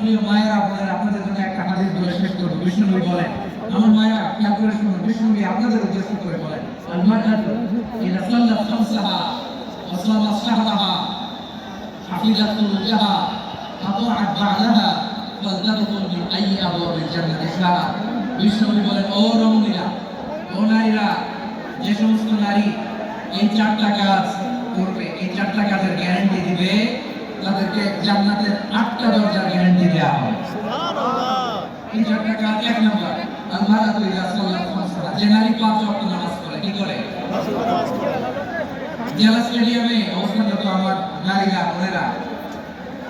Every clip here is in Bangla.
প্রিয় মায়েরা, বোনেরা, আপনাদের জন্য একটা হাদিস বলে শেষ করব। বিষ্ণুবী বলেন, আমার মায়েরা, খেয়াল করে শুনুন বিষ্ণুবী আপনাদের উদ্দেশ্য করে বলেন বলেন, ও নারীরা, যে সমস্ত নারী এই চারটা কাজ করবে, এই চারটা কাজের গ্যারান্টি দিবে তাদেরকে জান্নাতের আটটা দরজার গ্যারান্টি দেওয়া হবে। এই এক নম্বর। খামসাহা যে নারী পাঁচ ওয়াক্ত নামাজ পড়ে কি করে? জেলা স্টেডিয়ামে অবস্থানরত আমার নারীরা বোনেরা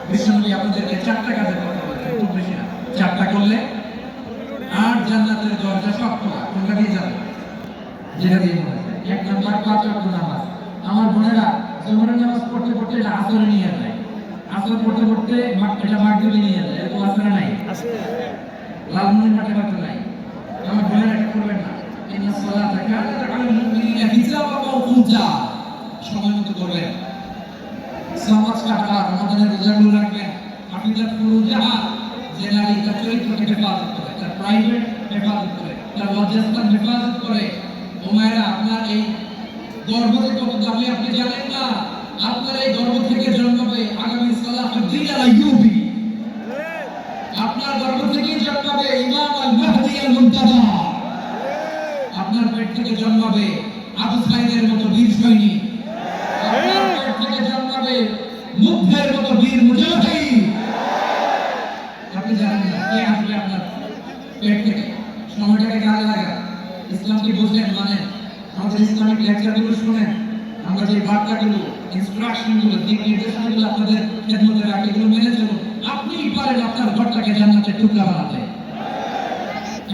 বিষ্ণুবী আপনাদেরকে চারটা কাজের কথা বলেছেন খুব বেশি না। চারটা করলে আর জান্নাতের দরজা সব খোলা কোনটা দিয়ে যাবে? যেটা দিয়ে মনে হয়। এক নম্বর পাঁচ ওয়াক্ত নামাজ। আমার বোনেরা জোহরের নামাজ পড়তে পড়তে এটা আসরে নিয়ে যায় আসর পড়তে পড়তে এটা মাগরিবে নিয়ে যায় এরকম আসরে নাই। লালমনির মাঠে নাই। আমার বোনেরা এটা করবেন না। ইন্না সালাতা কানাত আলাল মুমিনিনা কিতাবান মাওকুতা সময় মতো করবেন। সমাজ কাটা রমাদানের রোজাগুলো রাখবেন। হাফিজাত ফুরুজাহা যে। নারী তার চরিত্রকে হেফাজত করে তার প্রাইভেট হেফাজত করে তার লজ্জাস্থান হেফাজত করে। ও মায়েরা আপনার এই গর্ভ যে কত দামি আপনি জানেন না। আপনার এই গর্ভ থেকে জন্মাবে আগামী সালাহুদ্দিন আল আইয়ুবি আপনার গর্ভ থেকেই জন্মাবে ইমাম আল মাহদি আল মুনতাদা আপনার পেট থেকে জন্মাবে আবু সাইদের মতো বীর সৈনিক আপনার পেট থেকে জন্মাবে মুগ্ধের মতো বীর মুজাহিদ। আপনি জানেন না, কে আসবে আপনার পেট থেকে? সময়টাকে কাজে লাগা ইসলামকে বুঝলেন মানে? আমাদের ইসলামিক লেকচারগুলো শুনেন। আমরা যে বার্তাগুলো ইনস্ট্রাকশনগুলো দিক নির্দেশনাগুলো আপনাদের খেদমতে রাখি এগুলো মেনে চলুন আপনিই পারেন আপনার ঘরটাকে জান্নাতের টুকরা বানাতে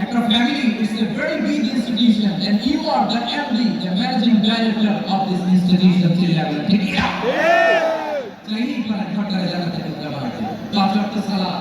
একটা family is a very big institution and you are the MD, the managing director of this institution till level. ঠিক আছে? চাইলেই পারেন ঘরটাকে জান্নাতের টুকরা বানাতে। পাঁচ ওয়াক্ত সালাত